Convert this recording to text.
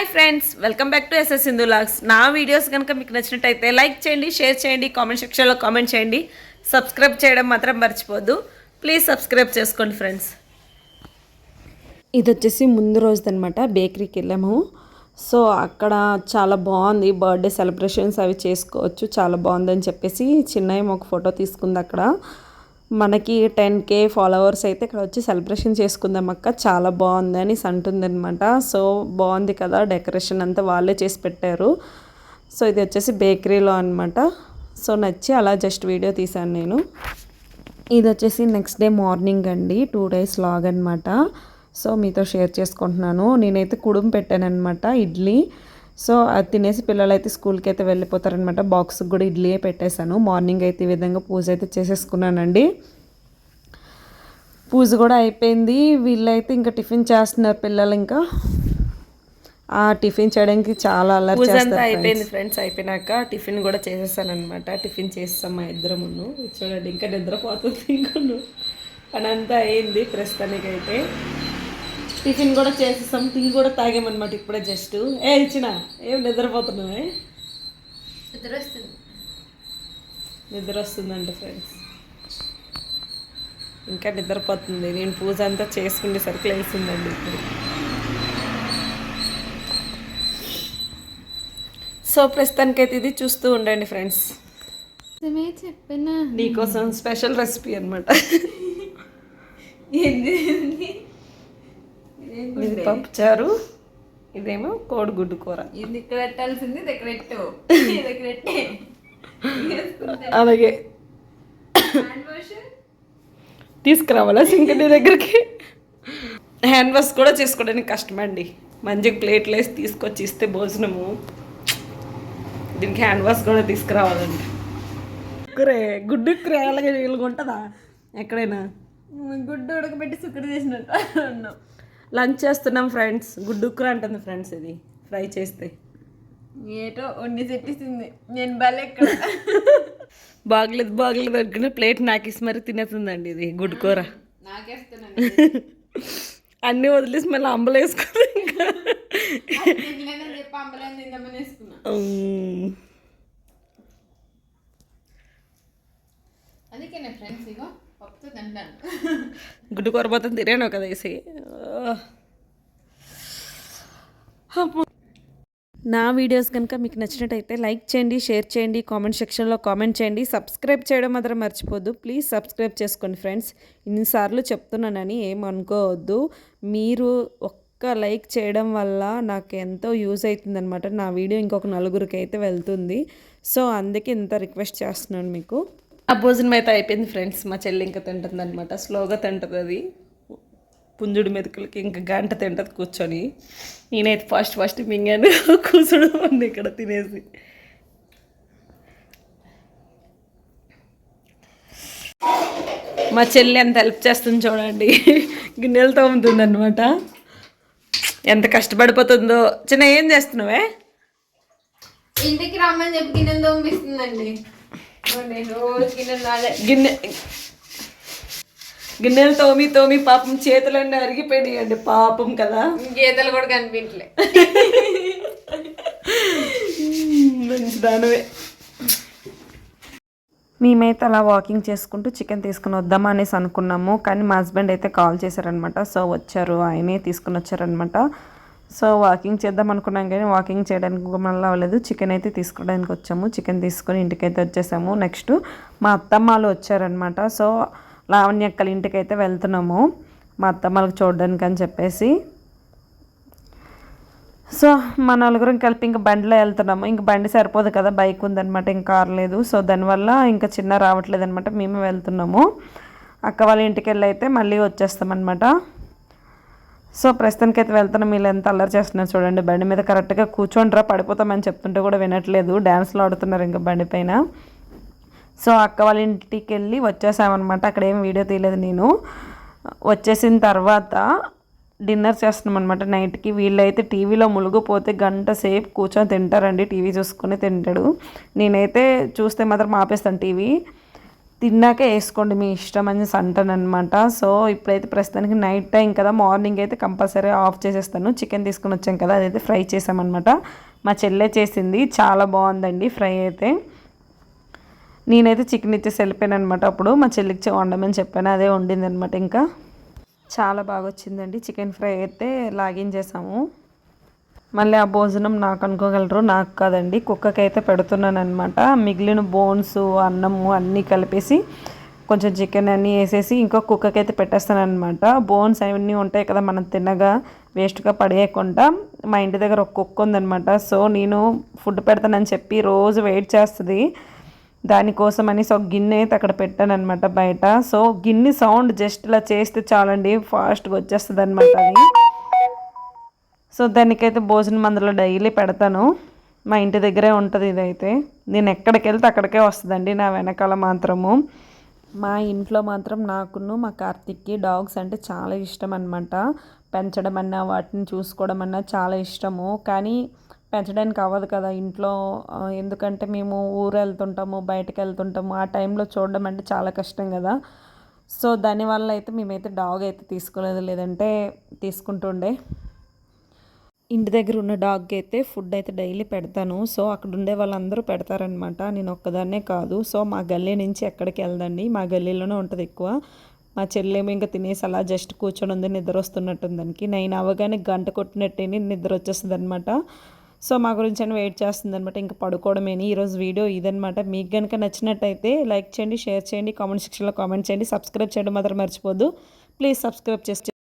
Hi friends welcome back to SS Sindhu vlogs. నా videos కనుక మీకు నచ్చినట్టయితే లైక్ చేయండి షేర్ చేయండి కామెంట్ సెక్షన్లో కామెంట్ చేయండి. సబ్స్క్రైబ్ చేయడం మాత్రం మర్చిపోద్దు. ప్లీజ్ సబ్స్క్రైబ్ చేసుకోండి ఫ్రెండ్స్. ఇది వచ్చేసి ముందు రోజుదనమాట బేకరీకి వెళ్ళాము. సో అక్కడ చాలా బాగుంది బర్త్డే సెలబ్రేషన్స్ అవి చేసుకోవచ్చు చాలా బాగుందని చెప్పేసి చిన్నయ్య ఒక ఫోటో తీసుకుంది అక్కడ. మనకి టెన్ కే ఫాలోవర్స్ అయితే ఇక్కడ వచ్చి సెలబ్రేషన్ చేసుకుందాం అక్క. చాలా బాగుంది అని అంటుంది అనమాట సో బాగుంది కదా డెకరేషన్ అంతా వాళ్ళే చేసి పెట్టారు. సో ఇది వచ్చేసి బేకరీలో అనమాట సో నచ్చి అలా జస్ట్ వీడియో తీశాను నేను. ఇది వచ్చేసి నెక్స్ట్ డే మార్నింగ్ అండి. టూ డేస్ లాగ్ అనమాట సో మీతో షేర్ చేసుకుంటున్నాను. నేనైతే కుడుం పెట్టానమాట ఇడ్లీ. సో అది తినేసి పిల్లలు అయితే స్కూల్కి అయితే వెళ్ళిపోతారనమాట బాక్స్కి కూడా ఇడ్లీయే పెట్టేశాను. మార్నింగ్ అయితే ఈ విధంగా పూజ అయితే చేసేసుకున్నానండి. పూజ కూడా అయిపోయింది. వీళ్ళైతే ఇంకా టిఫిన్ చేస్తున్నారు పిల్లలు ఇంకా. ఆ టిఫిన్ చేయడానికి చాలా చేస్తారు అయిపోయింది ఫ్రెండ్స్ అయిపోయినాక టిఫిన్ కూడా చేసేసాను అనమాట టిఫిన్ చేస్తాం మా ఇద్దరం చూడండి ఇంకా నిద్రపోతుంది ఇంకా పని అంతా అయింది ప్రస్తుతానికైతే. టిఫిన్ కూడా చేసేసాం టీ కూడా తాగామన్నమాట ఇప్పుడే జస్ట్. ఏ ఇచ్చిన ఏం నిద్రపోతున్నావే? నిద్ర వస్తుంది నిద్ర వస్తుందంట ఫ్రెండ్స్. ఇంకా నిద్రపోతుంది. నేను పూజ అంతా చేసుకునేసరికి లేచిందండి ఇప్పుడు. సో ప్రస్తుతానికైతే ఇది చూస్తూ ఉండండి ఫ్రెండ్స్. చెప్పినా? నీకోసం స్పెషల్ రెసిపీ అనమాట ఏంది? ఇది పప్పుచారు ఇదేమో కోడిగుడ్డు కూర. ఇది ఇక్కడ పెట్టాల్సింది అలాగే. తీసుకురావాలా సింక్ దగ్గరికి? హ్యాండ్ వాష్ కూడా చేసుకోవడానికి కష్టమండి మంచిగా ప్లేట్లు వేసి తీసుకొచ్చి ఇస్తే భోజనము. దీనికి హ్యాండ్ వాష్ కూడా తీసుకురావాలండి. కురే గుడ్డు కురే అలాగే వీలుగా ఉంటుందా? ఎక్కడైనా? గుడ్డు ఉడకబెట్టి సుక్కడి చేసినట్టు. అన్నాం. లంచ్ చేస్తున్నాం ఫ్రెండ్స్. గుడ్డు కూర అంటుంది ఫ్రెండ్స్ ఇది. ఫ్రై చేస్తే. ఏటో వండి సెట్టిస్తుంది నేను భలే ఇక్కడ. బాగలేదు బాగలేదు అనుకున్న ప్లేట్ నాకు ఇసి మరి తినేస్తుందండి ఇది గుడ్డు కూర. అన్నీ వదిలేసి మళ్ళీ అంబలు వేసుకున్నా. గుడ్డు కూర మొత్తం తినేను కదా వేసి నా వీడియోస్ కనుక మీకు నచ్చినట్టయితే లైక్ చేయండి షేర్ చేయండి కామెంట్ సెక్షన్లో కామెంట్ చేయండి. సబ్స్క్రైబ్ చేయడం మాత్రం మర్చిపోద్దు. ప్లీజ్ సబ్స్క్రైబ్ చేసుకోండి ఫ్రెండ్స్. ఇన్నిసార్లు చెప్తున్నానని ఏం అనుకోవద్దు. మీరు ఒక్క లైక్ చేయడం వల్ల నాకు ఎంతో యూజ్ అవుతుందన్నమాట. నా వీడియో ఇంకొక నలుగురికి అయితే వెళ్తుంది. సో అందుకే ఇంత రిక్వెస్ట్ చేస్తున్నాను మీకు. ఆ భోజనం అయితే అయిపోయింది ఫ్రెండ్స్. మా చెల్లి ఇంకా తింటుంది అనమాట స్లోగా తింటుంది అది పుంజుడి మెతుకులకి ఇంకా గంట తింటది కూర్చొని. నేనైతే ఫస్ట్ ఫస్ట్ మింగాను కూర్చోడం ఉంది ఇక్కడ తినేసి. మా చెల్లి ఎంత హెల్ప్ చేస్తుంది చూడండి. గిన్నెలు తోముతుంది అనమాట ఎంత కష్టపడిపోతుందో. చిన్న ఏం చేస్తున్నావే? ఇంటికి రమ్మని చెప్పి గిన్నెలు తోమిస్తుందండి. గిన్నె గిన్నెలు తోమి తోమి పాపం చేతులన్నీ అరిగిపోయినాయండి. పాపం కదా. గీతలు కూడా కనిపించలే. మంచి దానివే మేమైతే అలా వాకింగ్ చేసుకుంటూ చికెన్ తీసుకుని వద్దామా అనేసి అనుకున్నాము. కానీ మా హస్బెండ్ అయితే కాల్ చేశారనమాట సో వచ్చారు. ఆయనే తీసుకుని వచ్చారనమాట సో వాకింగ్ చేద్దాం అనుకున్నాం కానీ వాకింగ్ చేయడానికి మళ్ళీ అవ్వలేదు. చికెన్ అయితే తీసుకోవడానికి వచ్చాము. చికెన్ తీసుకొని ఇంటికైతే వచ్చేసాము. నెక్స్ట్ మా అత్తమ్మలు వచ్చారనమాట సో లావణ్యక్కల ఇంటికైతే వెళ్తున్నాము. మా అత్తమ్మలకు చూడడానికి అని చెప్పేసి. సో మా నలుగురం కలిపి ఇంకా బండిలో వెళ్తున్నాము. ఇంక బండి సరిపోదు కదా బైక్ ఉందనమాట ఇంకా కార్ లేదు. సో దానివల్ల ఇంకా చిన్న రావట్లేదు అనమాట మేమే వెళ్తున్నాము. అక్క వాళ్ళ ఇంటికి వెళ్ళి అయితే మళ్ళీ వచ్చేస్తామన్నమాట. సో ప్రస్తుతానికి అయితే వెళ్తున్నాం వీళ్ళు ఎంత అల్లరి చేస్తున్నారు చూడండి. బండి మీద కరెక్ట్గా కూర్చోండిరా పడిపోతామని చెప్తుంటే కూడా వినట్లేదు. డ్యాన్స్లు ఆడుతున్నారు ఇంకా బండి పైన. సో అక్క వాళ్ళ ఇంటికి వెళ్ళి వచ్చేసామన్నమాట. అక్కడ ఏం వీడియో తీయలేదు నేను. వచ్చేసిన తర్వాత డిన్నర్ చేస్తున్నాం అనమాట నైట్కి. వీళ్ళైతే టీవీలో మునిగిపోతే గంట సేపు కూర్చొని తింటారండి. టీవీ చూసుకొని తింటాడు. నేనైతే చూస్తే మాత్రం ఆపేస్తాను టీవీ. తిన్నాకే వేసుకోండి మీ ఇష్టం అని అంటాను అనమాట సో ఇప్పుడైతే ప్రస్తుతానికి నైట్ టైం కదా. మార్నింగ్ అయితే కంపల్సరీ ఆఫ్ చేసేస్తాను. చికెన్ తీసుకుని వచ్చాం కదా. అదైతే ఫ్రై చేసామన్నమాట. మా చెల్లె చేసింది. చాలా బాగుందండి ఫ్రై అయితే. నేనైతే చికెన్ ఇచ్చేసి వెళ్ళిపోయాను అనమాట అప్పుడు మా చెల్లికి వండమని చెప్పాను. అదే వండింది అనమాట ఇంకా. చాలా బాగా వచ్చిందండి. చికెన్ ఫ్రై అయితే లాగిన్ చేసాము మళ్ళీ ఆ భోజనం నాకు అనుకోగలరు నాకు కాదండి. కుక్కకి అయితే పెడుతున్నాను అనమాట మిగిలిన బోన్స్ అన్నము అన్నీ కలిపేసి కొంచెం చికెన్ అన్నీ వేసేసి ఇంకో కుక్కకి అయితే పెట్టేస్తాను అనమాట బోన్స్ అవన్నీ ఉంటాయి కదా మనం తినగా వేస్ట్గా పడేయకుండా మా ఇంటి దగ్గర ఒక కుక్క ఉందనమాట సో నేను ఫుడ్ పెడతానని చెప్పి రోజు వెయిట్ చేస్తుంది. దానికోసం అని సో గిన్నె అయితే అక్కడ పెట్టాను అనమాట బయట. సో గిన్నె సౌండ్ జస్ట్ ఇలా చేస్తే చాలండి ఫాస్ట్గా వచ్చేస్తుంది అనమాట అది. సో దానికైతే భోజనం అందులో డైలీ పెడతాను. మా ఇంటి దగ్గరే ఉంటుంది ఇదైతే. నేను ఎక్కడికి వెళ్తే అక్కడికే వస్తుందండి నా వెనకాల మాత్రము. మా ఇంట్లో మాత్రం నాకును మా కార్తిక్కి డాగ్స్ అంటే చాలా ఇష్టం అనమాట పెంచడం అన్నా వాటిని చూసుకోవడం అన్నా చాలా ఇష్టము. కానీ పెంచడానికి అవ్వదు కదా ఇంట్లో. ఎందుకంటే మేము ఊరు వెళ్తుంటాము బయటకు వెళ్తుంటాము. ఆ టైంలో చూడడం అంటే చాలా కష్టం కదా. సో దానివల్ల అయితే మేమైతే డాగ్ అయితే తీసుకోలేదు. లేదంటే తీసుకుంటుండే ఇంటి దగ్గర ఉన్న డాగ్కి అయితే ఫుడ్ అయితే డైలీ పెడతాను. సో అక్కడ ఉండే వాళ్ళందరూ పెడతారనమాట నేను ఒక్కదాన్నే కాదు. సో మా గల్లీ నుంచి ఎక్కడికి వెళ్దండి. మా గల్లీలోనే ఉంటుంది ఎక్కువ. మా చెల్లెమో ఇంకా తినేసి అలా జస్ట్ కూర్చొని ఉంది నిద్ర వస్తున్నట్టు దానికి. నేను అవ్వగానే గంట కొట్టినట్టే నిద్ర వచ్చేస్తుంది అనమాట సో మా గురించి అని వెయిట్ చేస్తుంది అనమాట ఇంకా పడుకోవడమేని. ఈరోజు వీడియో ఇదనమాట మీకు కనుక నచ్చినట్టయితే లైక్ చేయండి షేర్ చేయండి కామెంట్ సెక్షన్లో కామెంట్ చేయండి. సబ్స్క్రైబ్ చేయడం మాత్రం మర్చిపోద్దు. ప్లీజ్ సబ్స్క్రైబ్ చేసి